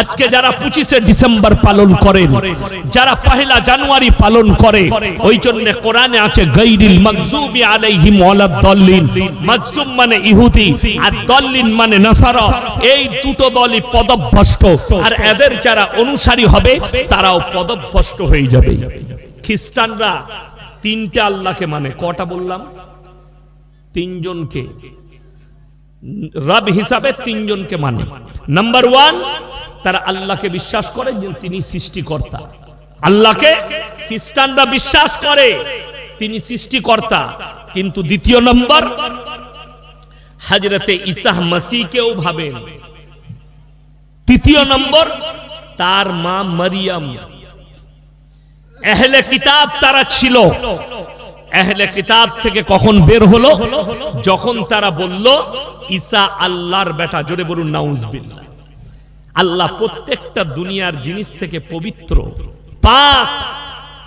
আজকে যারা পঁচিশে ডিসেম্বর পালন করেন, যারা পহেলা জানুয়ারি পালন করে, ওই জন্য কোরআনে আছে, গৈরিল মকজুবি আলাইহিম ওয়ালাদ দল্লিন। মকজুম মানে ইহুদি, আর দল্লিন মানে নাসারা। এই দুটো দলই পদভ্রষ্ট, আর এদের যারা অনুসারী হবে, তারাও পদভ্রষ্ট হয়ে যাবে। খ্রিস্টানরা তিনটা আল্লাহকে মানে কটা বললাম? তিনজনকে। রব হিসাবে তিনজনকে মানে। নাম্বার ওয়ান তারা আল্লাহকে বিশ্বাস করে যে তিনি সৃষ্টিকর্তা। আল্লাহকে খ্রিস্টানরা বিশ্বাস করে, তিনি সৃষ্টিকর্তা। কিন্তু দ্বিতীয় নম্বর হাজরতে ইসাহ মাসিকেও ভাবেন। তৃতীয় নম্বর তার মা মারিয়াম। এহলে কিতাব তারা ছিল। এহলে কিতাব থেকে কখন বের হলো? যখন তারা বলল ঈসা আল্লাহর বেটা, জোরে বলুন, নাউজবিল্লাহ। আল্লাহ প্রত্যেকটা দুনিয়ার জিনিস থেকে পবিত্র, পাক।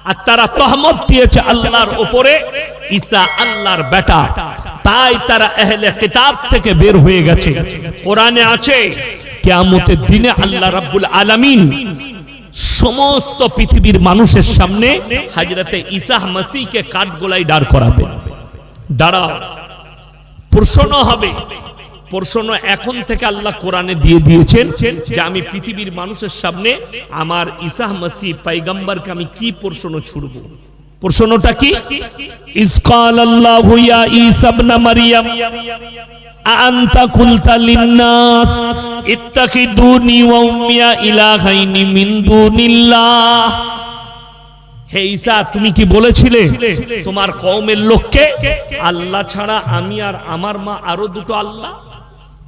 আর তারা তহমত দিয়েছে আল্লাহর উপরে ঈসা আল্লাহর বেটা। তাই তারা এহলে কিতাব থেকে বের হয়ে গেছে। কোরআনে আছে, কিয়ামতের দিনে আল্লাহ রাব্বুল আলামিন সমস্ত পৃথিবীর মানুষের সামনে হাজরতে ইসাহ মাসিকে কাঠগোলায় দাঁড় করাবে। দাঁড়াও প্রশ্ন হবে প্রশ্ন এখন থেকে আল্লাহ কোরআনে দিয়ে দিয়েছেন যে আমি পৃথিবীর মানুষের সামনে আমার ইসাহ মাসি পাইগাম্বারকে আমি কি প্রশ্ন ছুড়ব? প্রশ্নটা কি? ইসকাল আল্লাহ ইয়া ইসাবনা মারিয়াম আন্তা কুলতা লিন্নাস, ইত্তাকিদুনি ওয়া উম্মিয়া ইলাহাইনি মিন দুনিল্লাহ। হে ঈসা, তুমি কি বলেছিলে? তোমার কওমের লোককে? আল্লাহ ছাড়া আমি আর আমার মা আরও দুটো আল্লাহ?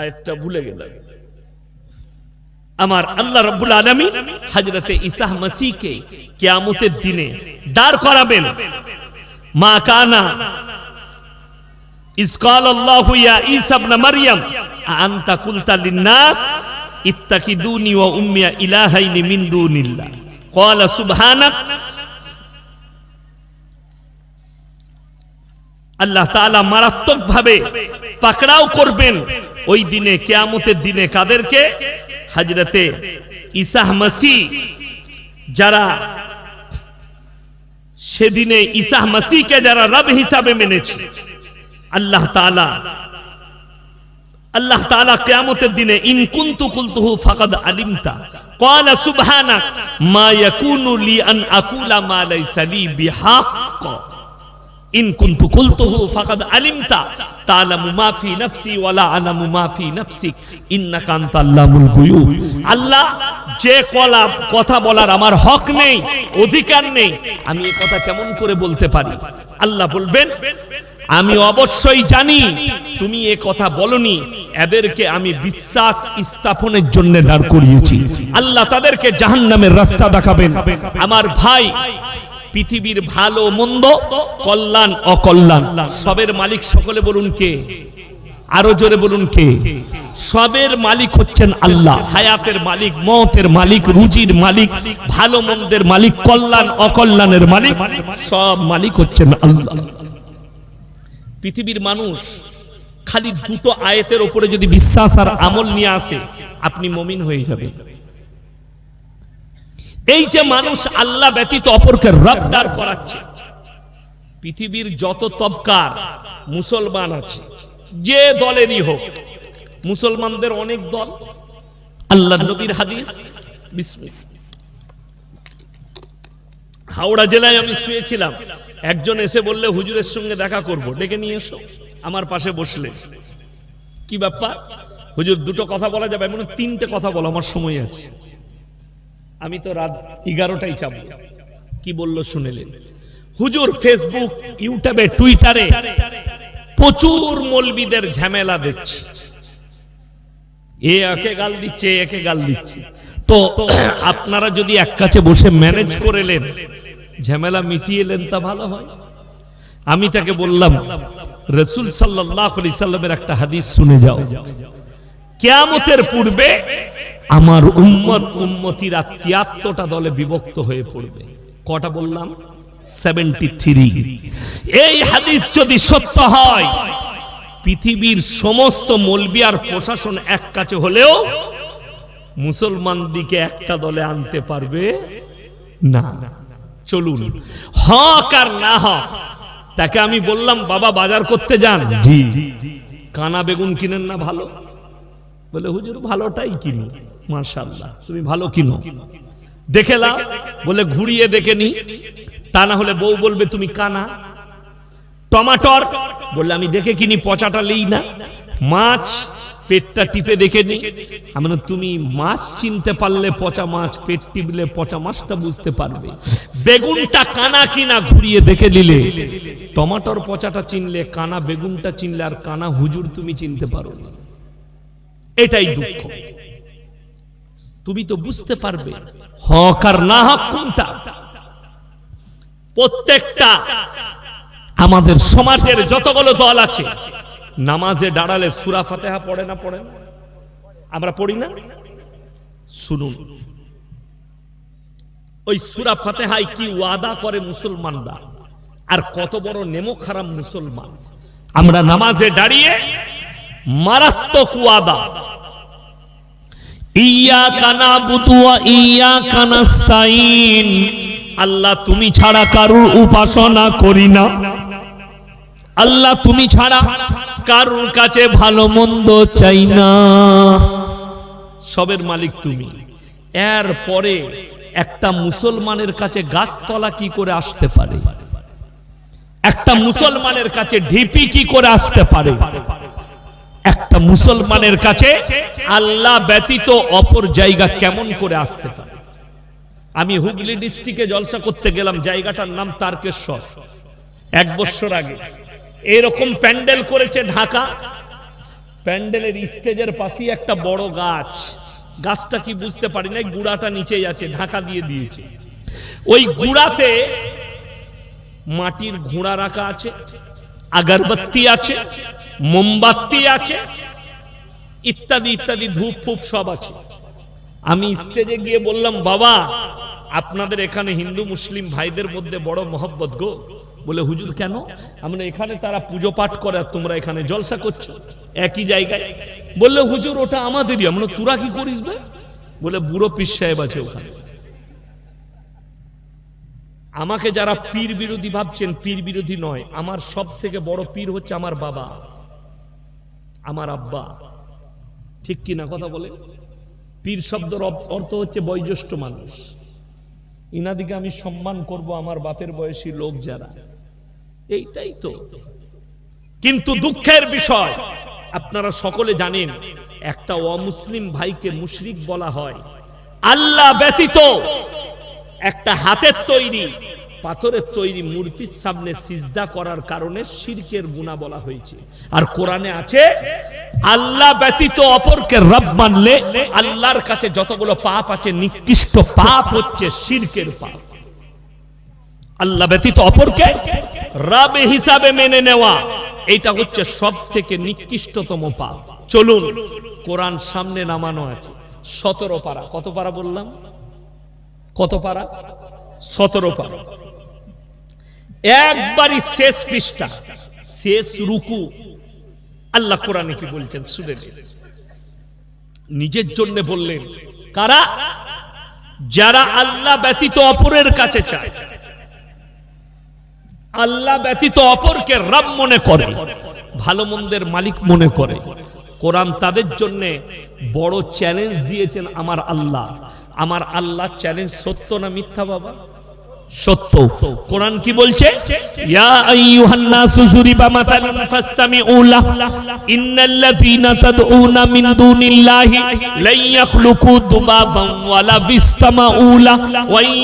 আয়াতটা ভুলে গেলাম। আমার আল্লাহ রব্বুল আলমী হযরতে ঈসা মাসিকে কিয়ামতের দিনে দাঁড় করাবেন। মা কানা ইসকাল আল্লাহ ইয়া ঈসা ইবনে মারইয়াম আনতা কুলতা লিন্নাস ইত্তাকিদুনি ওয়া উম্মিয়া ইলাহাইনি মিন দুনিল্লাহ। ক্বালা সুবহানাক, আল্লাহ তাআলা মারাত্মকভাবে পাকড়াও করবেন। ওই দিনে, কেয়ামতের দিনে কাদেরকে? হাজরতে ঈসা মাসি। যারা সেদিনে ঈসা মাসিকে যারা রব হিসাবে মেনেছে, আল্লাহ তাআলা আল্লাহ তাআলা কিয়ামতের দিনে, ইন কুনতু কুলতুহু ফাকাদ আলিমতা, ক্বালা সুবহানাক, মা ইয়াকুনু লি আন আকুলা মা লাইসা লি বিহাক্ক। ইন কুনতু কুলতুহু ফাকাদ আলিমতা তালামু মা ফি নাফসি ওয়ালা আলামু মা ফি নাফসিক ইন্নাকা আনতাল্লামুল গুয়ুব। আল্লাহ, যে কলা, কথা বলার আমার হক নেই, অধিকার নেই, আমি এই কথা কেমন করে বলতে পারি? আল্লাহ বলবেন, আমি অবশ্যই জানি, তুমি এ কথা বলনি, এদেরকে আমি বিশ্বাস স্থাপনের জন্য দাঁড় করিয়েছি। আল্লাহ তাদেরকে জাহান্নামের রাস্তা দেখাবেন। আমার ভাই পৃথিবীর ভালো মন্দ, কল্যাণ, অকল্যাণ। সবের মালিক সকলে বলুন কে? আরও জোরে বলুন কে? সবের মালিক হচ্ছেন আল্লাহ। হায়াতের মালিক, মতের মালিক, রুজির মালিক, ভালো মন্দের মালিক, কল্যাণ, অকল্যাণের মালিক, সব মালিক হচ্ছেন আল্লাহ। পৃথিবীর মানুষ খালি দুটো আয়াতের ওপরে যদি বিশ্বাস আর আমল নিয়ে আসে, আপনি মমিন হয়ে যাবেন। এই যে মানুষ আল্লাহ ব্যতীত অপরকে রবদার করাচ্ছে, পৃথিবীর যত তবকার মুসলমান আছে, যে দলেরই হোক, মুসলমানদের অনেক দল। আল্লাহ নবীর হাদিস হাওড়া জেলায় আমি শুয়েছিলাম, একজন এসে বললে, হুজুরের সঙ্গে দেখা করব, ডেকে নিয়ে এসো। আমার পাশে বসলে। কি ব্যাপার? হুজুর, দুটো কথা বলা যাবে? এমন তিনটে কথা বলো, আমার সময় আছে। আমি তো রাত এগারোটাই চাপ কি বলল শুনেলেন? হুজুর ফেসবুক ইউটিউবে টুইটারে প্রচুর মলবিদের ঝামেলা দেখছি। এ একে গাল দিচ্ছে একে গাল দিচ্ছে। তো আপনারা যদি এক কাছে বসে ম্যানেজ করে এলেন ঝামেলা মিটিয়ে এলেন তা ভালো হয়। আমি তাকে বললাম, রসুল সাল্লাহ সাল্লামের একটা হাদিস শুনে যাও। কেয়ামতের পূর্বে আমার উম্মত উম্মতিরা তিয়াত্তরটা দলে বিভক্ত হয়ে পড়বে। কটা বললাম? সেভেন্টি থ্রি এই হাদিস যদি সত্য হয় পৃথিবীর সমস্ত মলবি আর প্রশাসন এক কাছে হলেও মুসলমান দিকে একটা দলে আনতে পারবে না। চলুন। হক আর না হক তাকে আমি বললাম বাবা বাজার করতে যান। জি। কানা বেগুন কিনেন না ভালো? বলে হুজুর ভালোটাই কিনি মার্শাল্লাহ তুমি ভালো কিনো। দেখে লাও বলে ঘুরিয়ে দেখে নি। তা না হলে বউ বলবে, তুমি কানা। টমাটর, বললে, আমি দেখে কিনি, পচাটা লিই না। মাছ, পেটটা টিপে দেখে নি। আমি তুমি মাছ চিনতে পারলে পচা মাছ, পেট টিপলে পচা মাছটা বুঝতে পারবে। বেগুনটা কানা কিনা ঘুরিয়ে দেখে নিলে। টমাটর, পচাটা চিনলে, কানা, বেগুনটা চিনলে, আর কানা হুজুর তুমি চিনতে পারো না। এটাই দুঃখ। তুমি তো বুঝতে পারবে হক আর না হক কোনটা। প্রত্যেকটা আমাদের সমাজের যতগুলো দল আছে, নামাজে দাঁড়ালে সুরা ফাতেহা পড়ে না পড়ে? আমরা পড়ি না? শুনুন। ওই সুরা ফাতেহায় কি ওয়াদা করে মুসলমানরা? আর কত বড় নেমো খারাপ মুসলমান। আমরা নামাজে দাঁড়িয়ে মারাত্মক ওয়াদা বুতুয়া আল্লাহ তুমি ছাড়া কারুর উপাসনা করি না। আল্লাহ তুমি ছাড়া কারুর কাছে ভালো মন্দ চাই না। সবের মালিক তুমি। এর পরে একটা মুসলমানের কাছে গাছতলা কি করে আসতে পারে? একটা মুসলমানের কাছে ঢিপি কি করে আসতে পারে? একটা মুসলমানের কাছে আল্লাহ ব্যতীত অপর জায়গা কেমন করে আসতে পারে? আমি হুগলি ডিস্ট্রিক্টে জলসা করতে গেলাম, জায়গাটার নাম তারকেশ্বর। এক বছর আগে। এরকম প্যান্ডেল করেছে ঢাকা। প্যান্ডেলের স্টেজের পাশেই একটা বড় গাছ। গাছটা কি বুঝতে পারি না গুড়াটা নিচেই আছে, ঢাকা দিয়ে দিয়েছে। ওই গুড়াতে মাটির ঘোড়া রাখা আছে, আগরবাতি আছে মোমবাতি আছে, ইত্যাদি ইত্যাদি, ধূপ ফুপ সব আছে। আমি স্টেজে গিয়ে বললাম, বাবা, আপনাদের এখানে হিন্দু, মুসলিম ভাইদের মধ্যে বড় মহব্বত গো। বলে, হুজুর, কেন? আমরা এখানে তারা পুজো পাঠ করে আর তোমরা এখানে জলসা করছ, একই জায়গায়। বললে, হুজুর, ওটা আমাদেরই। আমরা তোরা কি করিস বলে, বুড়ো পীর সাহেব আছে ওখানে। আমাকে যারা পীর বিরোধী ভাবছেন, পীর বিরোধী নয়, আমার সব থেকে বড় পীর হচ্ছে আমার বাবা। আমার আব্বা। ঠিক কি না কথা বলে? পীর শব্দের অর্থ হচ্ছে বয়োজ্যেষ্ঠ মানুষ। ইনাদিকে আমি সম্মান করব আমার বাপের বয়সী লোক যারা। এইটাই তো। কিন্তু দুঃখের বিষয়, আপনারা সকলে জানেন, একটা অমুসলিম ভাইকে মুশরিক বলা হয়। আল্লাহ ব্যতীত একটা হাতের তৈরি পাথরের তৈরি মূর্তির সামনে সিজদা করার কারণে শিরকের গুণা বলা হয়েছে। আর কোরআনে আছে, আল্লাহ ব্যতীত অপরকে রব মানলে আল্লাহর কাছে যতগুলো পাপ আছে, নিকৃষ্ট পাপ হচ্ছে শিরকের পাপ। আল্লাহ ব্যতীত অপরকে রব হিসাবে মেনে নেওয়া, এটা হচ্ছে সব থেকে নিকৃষ্টতম পাপ। চলুন, কোরআন সামনে নামানো আছে। সতেরো পারা। কত পারা বললাম? কত পারা? সতেরো পারা। একবারই শেষ পৃষ্ঠা, শেষ রুকু। আল্লাহ কোরআনে কি বলছেন শুনে নিজের জন্য বললেন, কারা? যারা আল্লাহ ব্যতীত অপরের কাছে চায়। আল্লাহ ব্যতীত অপরকে রব মনে করে, ভালো মন্দের মালিক মনে করে। কোরআন তাদের জন্য বড় চ্যালেঞ্জ দিয়েছেন আমার আল্লাহ। আমার আল্লাহ চ্যালেঞ্জ সত্য না মিথ্যা, বাবা? সত্য। কোরআন কি বলছে? ইয়া আইয়ুহান নাসু তাদউনা মিন দুনিল্লাহি ওয়ালা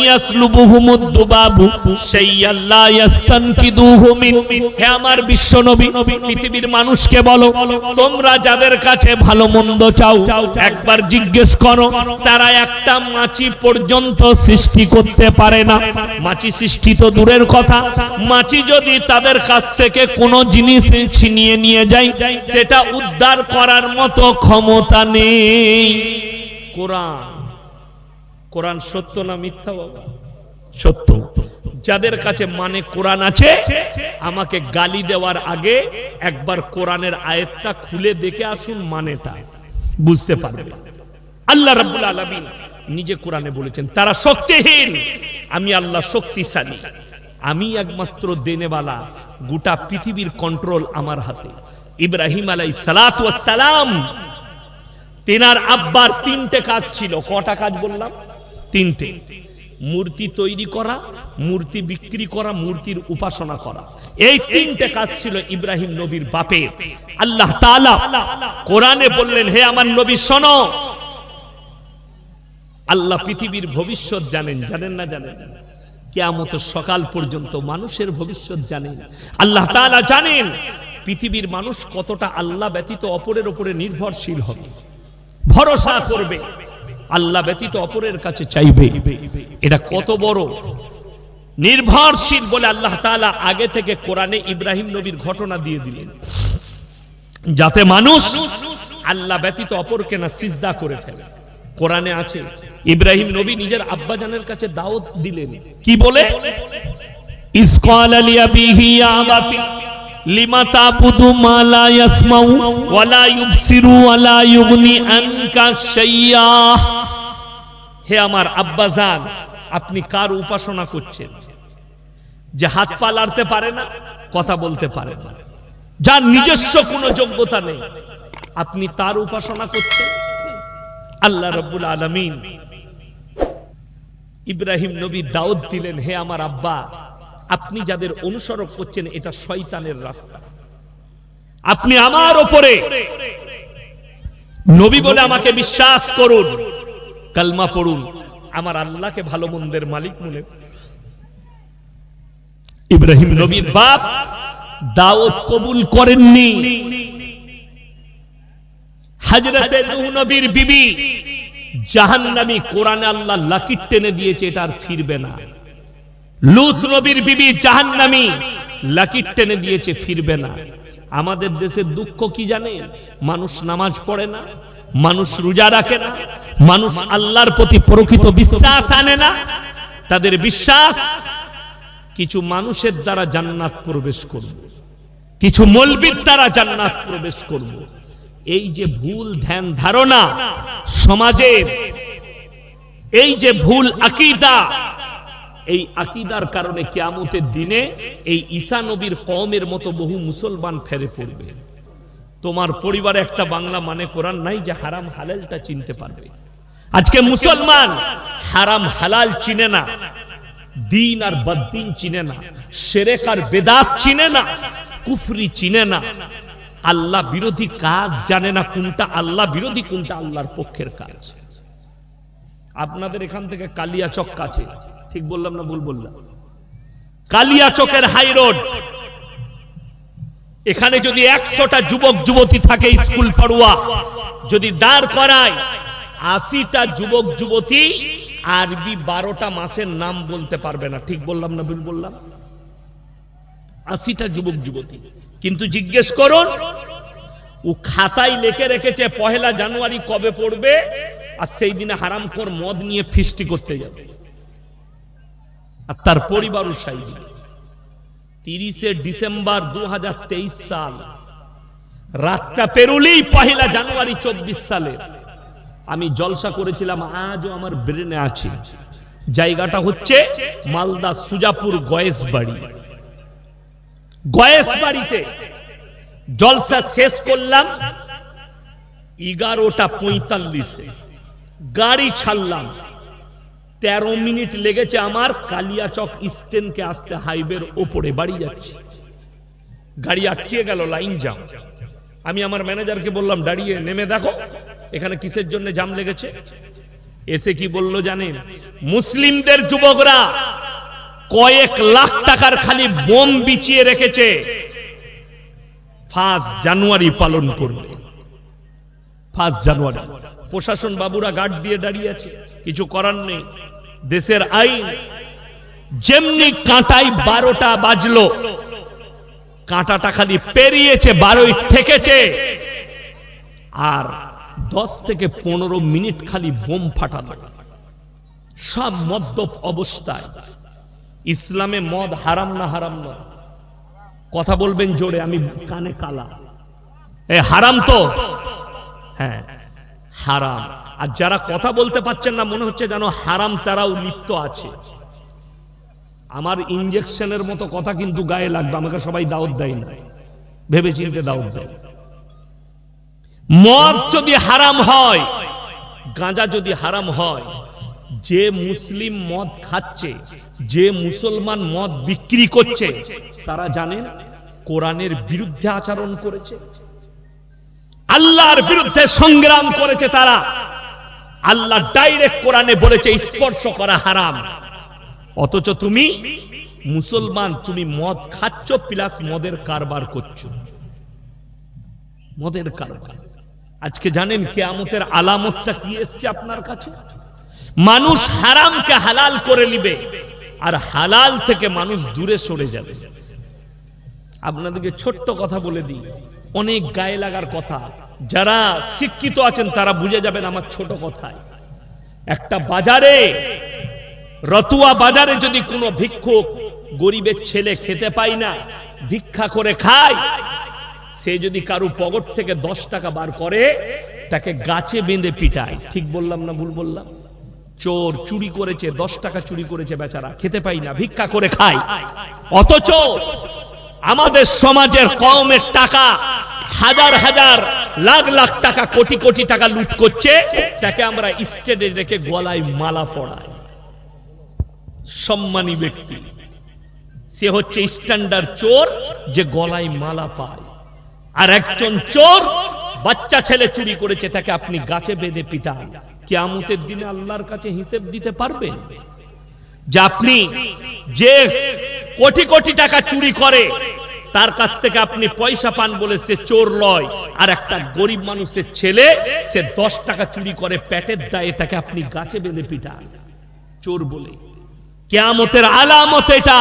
ইয়াসলুবুহুমুদ দুবাবু লা মিন। হে আমার বিশ্বনবী, পৃথিবীর মানুষকে বলো, তোমরা যাদের কাছে ভালো মন্দ চাও, একবার জিজ্ঞেস করো, তারা একটা মাছি পর্যন্ত সৃষ্টি করতে পারে না। মাছি সৃষ্টি তো দূরের কথা। মাছি যদি তাদের কাছ থেকে কোনো জিনিস ছিনিয়ে নিয়ে যায়, সেটা উদ্ধার করার মতো ক্ষমতা নেই। কোরআন। কোরআন সত্য না মিথ্যা বাবা? সত্য। যাদের কাছে মানে কোরআন আছে, আমাকে গালি দেওয়ার আগে একবার কোরআনের আয়াতটা খুলে দেখে আসুন মানেটা। বুঝতে পারবে। আল্লাহ রাব্বুল আলামিন নিজে কোরআনে বলেছেন, তারা শক্তিহীন। আমি আল্লাহ শক্তিশালী। আমি একমাত্র দেনেওয়ালা, গোটা পৃথিবীর কন্ট্রোল আমার হাতে। ইব্রাহিম আলাই সালাম, তেনার আব্বার তিনটে কাজ ছিল। কটা কাজ বললাম? তিনটে। মূর্তি তৈরি করা, মূর্তি বিক্রি করা, মূর্তির উপাসনা করা। এই তিনটে কাজ ছিল ইব্রাহিম নবীর বাপের। আল্লাহ কোরআনে বললেন, হে আমার নবী, শোনো। আল্লাহ পৃথিবীর ভবিষ্যৎ জানেন জানেন না জানেন? কেয়ামতের সকাল পর্যন্ত মানুষের ভবিষ্যৎ জানেন। আল্লাহ তাআলা জানেন পৃথিবীর মানুষ কতটা আল্লাহ ব্যতীত অপরের ওপরে নির্ভরশীল হবে। ভরসা করবে, আল্লাহ ব্যতীত অপরের কাছে চাইবে। এটা কত বড় নির্ভরশীল বলে আল্লাহ তাআলা আগে থেকে কোরআনে ইব্রাহিম নবীর ঘটনা দিয়ে দিলেন। যাতে মানুষ আল্লাহ ব্যতীত অপরকে না সিজদা করে ফেলে। কোরআনে আছে, ইব্রাহিম নবী নিজের আব্বাজানের কাছে দাওয়াত দিলেন। কি বলে? ইসকাল লিয়াবিহি ইয়া আবাতি, লিমা শাইয়া। হে আমার আব্বাজান, আপনি কার উপাসনা করছেন? যে হাত পা লাড়তে পারে না, কথা বলতে পারে না। যার নিজস্ব কোনো যোগ্যতা নেই, আপনি তার উপাসনা করছেন? আল্লাহ রব্বুল আলমিন ইব্রাহিম নবী দাউদ দিলেন, হে আমার আব্বা, আপনি যাদের অনুসরণ করছেন, এটা শয়তানের রাস্তা। আপনি আমার ওপরে নবী বলে, আমাকে বিশ্বাস করুন, কালমা পড়ুন। আমার আল্লাহকে ভালো মন্দের মালিক মনে ইব্রাহিম নবীর বাপ দাওয়াত কবুল করেননি। হাজরতে নবীর বিবি জাহান্নামী কোরআনে আল্লাহ লাকির টেনে দিয়েছে, এটা আর ফিরবে না। লুত নবীর বিবি জাহান্নামী লাকির টেনে দিয়েছে, ফিরবে না। আমাদের দেশের দুঃখ কি জানে মানুষ নামাজ পড়ে না, মানুষ রোজা রাখে না, মানুষ আল্লাহর প্রতি প্রকৃত বিশ্বাস আনে না। তাদের বিশ্বাস, কিছু মানুষের দ্বারা জান্নাত প্রবেশ করব, কিছু মলবির দ্বারা জান্নাত প্রবেশ করব। এই যে ভুল ধ্যান ধারণা সমাজের এই যে ভুল আকিদা, এই আকিদার কারণে কিয়ামতের দিনে এই ঈসা নবীর কওমের মতো বহু মুসলমান ফেরে পড়বে। তোমার পরিবারে একটা বাংলা মানে কোরআন নাই যে হারাম হালালটা চিনতে পারবে। আজকে মুসলমান হারাম হালাল চিনে না, দিন আর বদ্দিন চিনে না, সেরেক আর বেদাত চিনে না, কুফরি চিনে না আল্লাহ বিরোধী কাজ জানে না কোনটা আল্লাহ বিরোধী, কোনটা আল্লাহর পক্ষের কাজ। আপনাদের এখান থেকে কালিয়া চক কাছে। ঠিক বললাম না ভুল বললাম? কালিয়া চকের হাই রোড এখানে যদি একশোটা যুবক, যুবতী থাকে স্কুল পড়ুয়া, যদি দাঁড় করায় আশিটা যুবক, যুবতী, আরবি বারোটা মাসের নাম বলতে পারবে না। ঠিক বললাম না ভুল বললাম? আশিটা যুবক, যুবতী। কিন্তু জিজ্ঞেস করুন ও খাতায় লেখে রেখেছে পহেলা জানুয়ারি কবে পড়বে, আর সেই দিনে হারামখোর মদ নিয়ে ফিস্টি করতে যাবে। আর তার পরিবার দিবে। তিরিশে ডিসেম্বর দু হাজার তেইশ সাল, রাতটা পেরুলেই পহেলা জানুয়ারি চব্বিশ সালে, আমি জলসা করেছিলাম, আজও আমার ব্রেনে আছে। জায়গাটা হচ্ছে মালদা সুজাপুর গয়েস বাড়ি গয়েস বাড়িতে। জলসা শেষ করলাম। এগারোটা পঁয়তাল্লিশে। গাড়ি ছাড়লাম। তেরো মিনিট লেগেছে আমার। কালিয়াচক স্টেনকে আসতে হাইওয়ের ওপরে বাড়ি যাচ্ছি। গাড়ি আটকিয়ে গেল, লাইন জাম আমি আমার ম্যানেজারকে বললাম, দাঁড়িয়ে নেমে দেখো, এখানে কিসের জন্য জাম লেগেছে? এসে কি বলল জানেন? মুসলিমদের যুবকরা কয়েক লাখ টাকার খালি বোম বিছিয়ে রেখেছে। ফার্স্ট জানুয়ারি পালন করবে। First January. প্রশাসন বাবুরা গার্ড দিয়ে দাঁড়িয়ে আছে। কিছু করার নেই। দেশের আইন। যেমনি কাঁটাই বারোটা বাজলো, কাঁটাটা খালি পেরিয়েছে, বারোই ঠেকেছে। আর দশ থেকে পনেরো মিনিট খালি বোম ফাটালো। সব মদ্যপ অবস্থায়। ইসলামে মদ হারাম না হারাম নয়। কথা বলবেন জোরে, আমি কানে কালা। এ, হারাম তো? হ্যাঁ হারাম। আর যারা কথা বলতে পারছেন না, মনে হচ্ছে যেন হারাম তারাও লিপ্ত আছে। আমার ইঞ্জেকশনের মতো কথা কিন্তু গায়ে লাগবে, আমাকে সবাই দাওয়াত দেয় না। ভেবে চিনতে দাওয়াত দেয়। মদ যদি হারাম হয়, গাঁজা যদি হারাম হয় যে মুসলিম মদ খাচ্ছে, যে মুসলমান মদ বিক্রি করছে, তারা জানেন কোরআনের বিরুদ্ধে আচরণ করেছে। আল্লাহর বিরুদ্ধে সংগ্রাম করেছে তারা। আল্লাহ ডাইরেক্ট কোরআনে বলেছে, স্পর্শ করা হারাম। অথচ তুমি মুসলমান, তুমি মদ খাচ্ছ প্লাস মদের কারবার করছ। মদের কারবার। আজকে জানেন কেয়ামতের আলামতটা কি এসছে আপনার কাছে? মানুষ হারামকে হালাল করে নিবে, আর হালাল থেকে মানুষ দূরে সরে যাবে। আপনাদেরকে ছোট্ট কথা বলে দিই, অনেক গায়ে লাগার কথা। যারা শিক্ষিত আছেন, তারা বুঝে যাবেন আমার ছোট কথায়। একটা বাজারে, রতুয়া বাজারে যদি কোনো ভিক্ষুক গরিবের ছেলে খেতে পায় না, ভিক্ষা করে খায়, সে যদি কারু পকেট থেকে দশ টাকা বার করে, তাকে গাছে বেঁধে পিটায়। ঠিক বললাম না ভুল বললাম? চোর চুরি করেছে, দশ টাকা চুরি করেছে বেচারা, খেতে পাই না, ভিক্ষা করে খায় অথচ আমাদের সমাজের কমের টাকা হাজার হাজার, লাখ লাখ টাকা, কোটি কোটি টাকা লুট করছে, তাকে আমরা স্টেজে রেখে গলায় মালা পড়াই সম্মানী ব্যক্তি, সে হচ্ছে স্ট্যান্ডার্ড চোর যে গলায় মালা পায়। আর একজন চোর, বাচ্চা ছেলে চুরি করেছে, তাকে আপনি গাছে বেঁধে পিটান। কেয়ামতের দিনে আল্লাহর কাছে হিসেব দিতে পারবেন যে আপনি যে কোটি কোটি টাকা চুরি করে, তার কাছ থেকে আপনি পয়সা পান বলে সে চোর লয় আর একটা গরিব মানুষের ছেলে সে দশ টাকা চুরি করে, পেটের দায়ে তাকে আপনি গাছে বেঁধে পিটান। চোর বলে। কেয়ামতের আলামত এটা।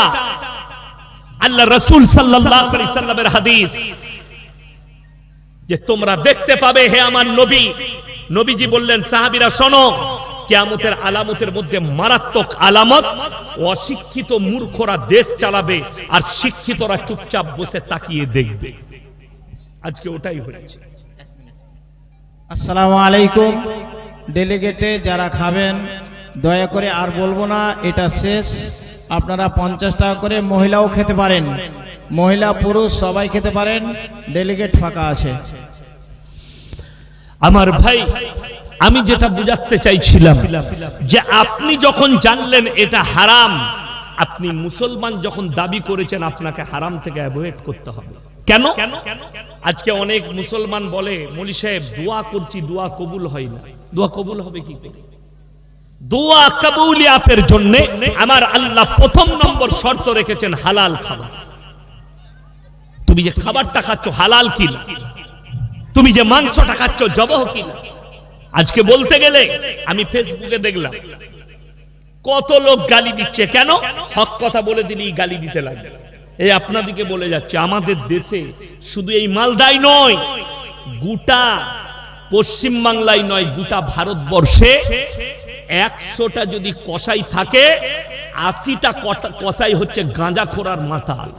আল্লাহ রসুল সাল্লামের হাদিস। যে তোমরা দেখতে পাবে, হে আমার নবী নবীজি বললেন, সাহাবিরা, শোনো, কেয়ামতের আলামতের মধ্যে মারাত্মক আলামত, অশিক্ষিত মূর্খরা দেশ চালাবে আর শিক্ষিতরা চুপচাপ বসে তাকিয়ে দেখবে। আজকে ওটাই হয়েছে। আসসালামু আলাইকুম। ডেলিগেটে যারা খাবেন, দয়া করে আর বলব না, এটা শেষ। আপনারা পঞ্চাশ টাকা করে মহিলাও খেতে পারেন। মহিলা, পুরুষ, সবাই খেতে পারেন। ডেলিগেট ফাঁকা আছে। আমার ভাই, আমি যেটা বুঝাতে চাইছিলাম যে আপনি যখন জানলেন এটা হারাম, আপনি মুসলমান যখন দাবি করেছেন আপনাকে হারাম থেকে অ্যাভয়েড করতে হবে। কেন? আজকে অনেক মুসলমান বলে, মলি সাহেব, দোয়া করছি, দোয়া কবুল হয় না। দোয়া কবুল হবে কি করে? দোয়া কবুলিয়াতের জন্য আমার আল্লাহ প্রথম নম্বর শর্ত রেখেছেন হালাল খাবার। তুমি যে খাবারটা খাচ্ছ হালাল কিনা তুমি যে মাংসটা খাচ্ছ, জবহ কিনা? আজকে বলতে গেলে আমি ফেসবুকে দেখলাম। কত লোক গালি দিচ্ছে। কেন? হক কথা বলে দিলেই গালি দিতে লাগে। এই আপনাদিকে বলে যাচ্ছে, আমাদের দেশে শুধু এই মালদাই নয়, গোটা পশ্চিম বাংলায় নয়, গোটা ভারতবর্ষে একশোটা যদি কসাই থাকে, আশিটা কসাই হচ্ছে গাঁজা খোরার মাতাল,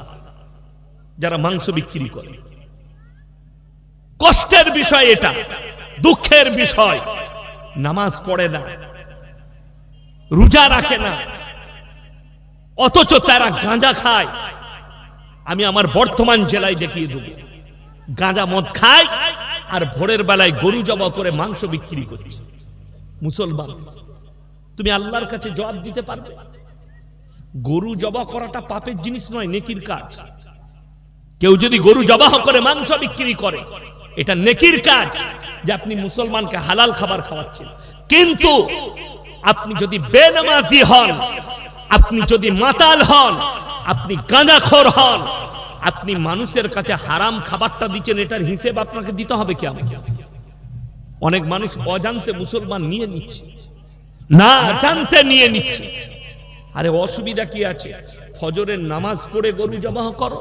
যারা মাংস বিক্রি করে। কষ্টের বিষয় এটা, দুঃখের বিষয়। নামাজ পড়ে না, রোজা রাখে না, অথচ তারা গাঁজা খায়। আমি আমার বর্তমান জেলায় দেখিয়ে দেব। গাঁজা মদ খায় আর ভোরের বেলায় গরু জবা করে মাংস বিক্রি করছে। মুসলমান, তুমি আল্লাহর কাছে জবাব দিতে পারবে? গরু জবা করাটা পাপের জিনিস নয়, নেকির কাজ। কেউ যদি গরু জবাহ করে মাংস বিক্রি করে এটা নেকির কাজ যে আপনি মুসলমানকে হালাল খাবার খাওয়াচ্ছেন। কিন্তু আপনি যদি বেনামাজি হন, আপনি যদি মাতাল হন, আপনি গাঁজাখোর হন, আপনি মানুষের কাছে হারাম খাবারটা দিচ্ছেন, এটার হিসেব আপনাকে দিতে হবে কি আমাকে? অনেক মানুষ অজান্তে মুসলমান নিয়ে নিচ্ছে, না জানতে নিয়ে নিচ্ছে। আরে অসুবিধা কি আছে? ফজরের নামাজ পড়ে গরু জবাহ করো।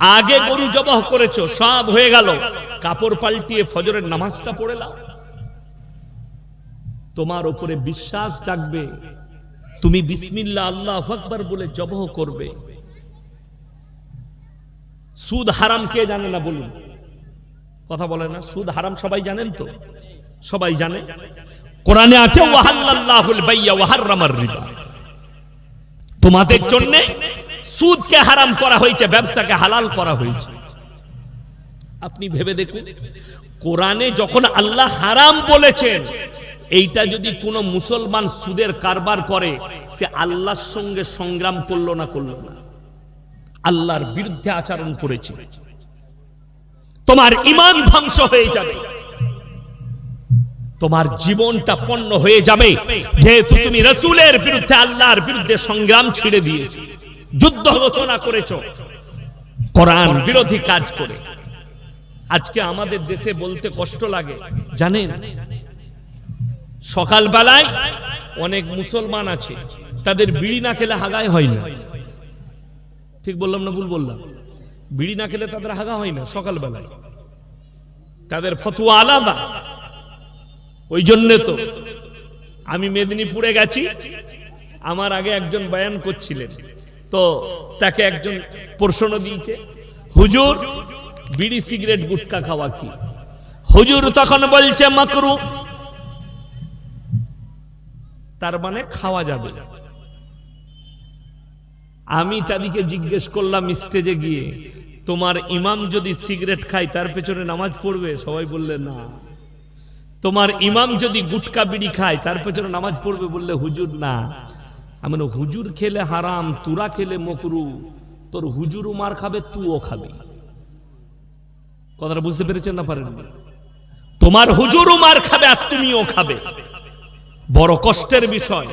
আগে গরু জবাহ করেছ, সব হয়ে গেল। কাপড় পাল্টিয়ে ফজরের নামাজটা পড়ে নাও তোমার উপরে বিশ্বাস জাগবে। তুমি বিসমিল্লা আল্লাহ আকবার বলে জবাহ করবে। সুদ হারাম কে জানে না বলুন? কথা বলে না, সুদ হারাম সবাই জানেন তো? সবাই জানে। কোরআনে আছে, ওয়াহাল্লাল্লাহুল বাইয়া ওয়াহাররামার রিবা। তোমাদের জন্য সুদকে হারাম করা হয়েছে, ব্যবসাকে হালাল করা হয়েছে। আপনি ভেবে দেখুন, কোরআনে যখন আল্লাহ হারাম বলেছেন, এইটা যদি কোনো মুসলমান সুদের কারবার করে, সে আল্লাহর সঙ্গে সংগ্রাম করল না করল না। আল্লাহর বিরুদ্ধে আচরণ করেছে। তোমার ইমান ধ্বংস হয়ে যাবে। তোমার জীবনটা পণ্য হয়ে যাবে। যেহেতু তুমি রসুলের বিরুদ্ধে আল্লাহর বিরুদ্ধে সংগ্রাম ছিঁড়ে দিয়েছ। যুদ্ধ ঘোষণা করেছ। কোরআন বিরোধী কাজ করে। আজকে আমাদের দেশে বলতে কষ্ট লাগে, জানেন? সকালবেলায় অনেক মুসলমান আছে, তাদের বিড়ি না খেলে হাগায় হয় না। ঠিক বললাম না ভুল বললাম? বিড়ি না খেলে তাদের হাগা হয় না সকালবেলায়। তাদের ফতুয়া আলাদা। ওই জন্যে তো আমি মেদিনীপুরে গেছি। আমার আগে একজন বয়ান করছিলেন। তো তাকে একজন প্রশ্ন দিয়েছে, হুজুর, বিড়ি সিগারেট, গুটকা খাওয়া কি? হুজুর তখন বলছে, মাকরু। তার মানে খাওয়া যাবে। আমি তাদেরকে জিজ্ঞেস করলাম স্টেজে গিয়ে, তোমার ইমাম যদি সিগারেট খায়, তার পেছনে নামাজ পড়বে? সবাই বললে, না। তোমার ইমাম যদি গুটকা, বিড়ি খায়, তার পেছনে নামাজ পড়বে? বললে, হুজুর, না। আমি হুজুর খেলে হারাম, তুরা খেলে মকরু, তোর হুজুরও মার খাবে তুও খাবি। কথাটা বুঝতে পেরেছেন না পারেন তোমার হুজুরও মার খাবে আর তুমিও খাবে। বড় কষ্টের বিষয়।